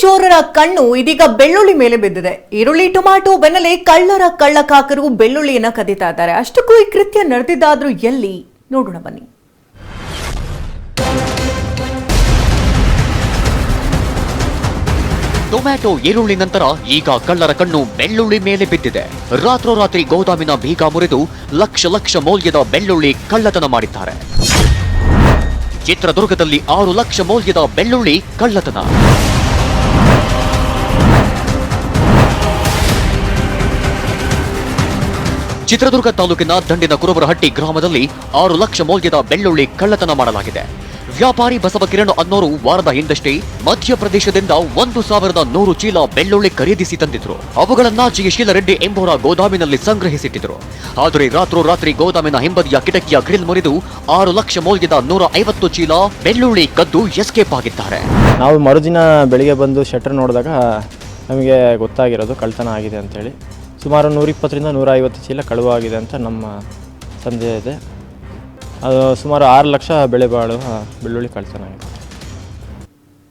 ಚೋರರ ಕಣ್ಣು ಇದೀಗ ಬೆಳ್ಳುಳ್ಳಿ ಮೇಲೆ ಬಿದ್ದಿದೆ. ಈರುಳ್ಳಿ ಟೊಮ್ಯಾಟೊ ಬೆನ್ನಲ್ಲಿ ಕಳ್ಳರ ಕಳ್ಳಕಾಕರು ಬೆಳ್ಳುಳ್ಳಿಯನ್ನ ಕದೀತಾ ಇದ್ದಾರೆ. ಅಷ್ಟಕ್ಕೂ ಈ ಕೃತ್ಯ ನಡೆದಿದ್ದಾದ್ರೂ ಎಲ್ಲಿ? ನೋಡೋಣ ಬನ್ನಿ. ಟೊಮ್ಯಾಟೊ, ಈರುಳ್ಳಿ ನಂತರ ಈಗ ಕಳ್ಳರ ಕಣ್ಣು ಬೆಳ್ಳುಳ್ಳಿ ಮೇಲೆ ಬಿದ್ದಿದೆ. ರಾತ್ರೋರಾತ್ರಿ ಗೋದಾಮಿನ ಬೀಗ ಮುರಿದು ಲಕ್ಷ ಲಕ್ಷ ಮೌಲ್ಯದ ಬೆಳ್ಳುಳ್ಳಿ ಕಳ್ಳತನ ಮಾಡಿದ್ದಾರೆ. ಚಿತ್ರದುರ್ಗದಲ್ಲಿ ಆರು ಲಕ್ಷ ಮೌಲ್ಯದ ಬೆಳ್ಳುಳ್ಳಿ ಕಳ್ಳತನ. ಚಿತ್ರದುರ್ಗ ತಾಲೂಕಿನ ದಂಡಿನ ಕುರುಬರಹಟ್ಟಿ ಗ್ರಾಮದಲ್ಲಿ ಆರು ಲಕ್ಷ ಮೌಲ್ಯದ ಬೆಳ್ಳುಳ್ಳಿ ಕಳ್ಳತನ ಮಾಡಲಾಗಿದೆ. ವ್ಯಾಪಾರಿ ಬಸವ ಕಿರಣ್ ಅನ್ನೋರು ವಾರದ ಹಿಂದಷ್ಟೇ ಮಧ್ಯಪ್ರದೇಶದಿಂದ ಒಂದು ಸಾವಿರದ ನೂರು ಚೀಲ ಬೆಳ್ಳುಳ್ಳಿ ಖರೀದಿಸಿ ತಂದಿದ್ರು. ಅವುಗಳನ್ನ ಜಯಶೀಲ ರೆಡ್ಡಿ ಎಂಬುವರ ಗೋದಾಮಿನಲ್ಲಿ ಸಂಗ್ರಹಿಸಿಟ್ಟಿದ್ರು. ಆದರೆ ರಾತ್ರೋರಾತ್ರಿ ಗೋದಾಮಿನ ಹಿಂಬದಿಯ ಕಿಟಕಿಯ ಗ್ರಿಲ್ ಮುರಿದು ಆರು ಲಕ್ಷ ಮೌಲ್ಯದ ನೂರ ಐವತ್ತು ಚೀಲ ಬೆಳ್ಳುಳ್ಳಿ ಕದ್ದು ಎಸ್ಕೇಪ್ ಆಗಿದ್ದಾರೆ. ನಾವು ಮರುದಿನ ಬೆಳಿಗ್ಗೆ ಬಂದು ಶಟರ್ ನೋಡಿದಾಗ ನಮಗೆ ಗೊತ್ತಾಗಿರೋದು ಕಳ್ತನ ಆಗಿದೆ ಅಂತೇಳಿ. ಸುಮಾರು ನೂರಿಪ್ಪತ್ತರಿಂದ ನೂರ ಐವತ್ತು ಚೀಲ ಕಳುವಾಗಿದೆ ಅಂತ ನಮ್ಮ ಸಂದೇಹ ಇದೆ. ಅದು ಸುಮಾರು ಆರು ಲಕ್ಷ ಬೆಳೆ ಬಾಳುವ ಬೆಳ್ಳುಳ್ಳಿ ಕಳ್ತನ ಆಗಿದೆ.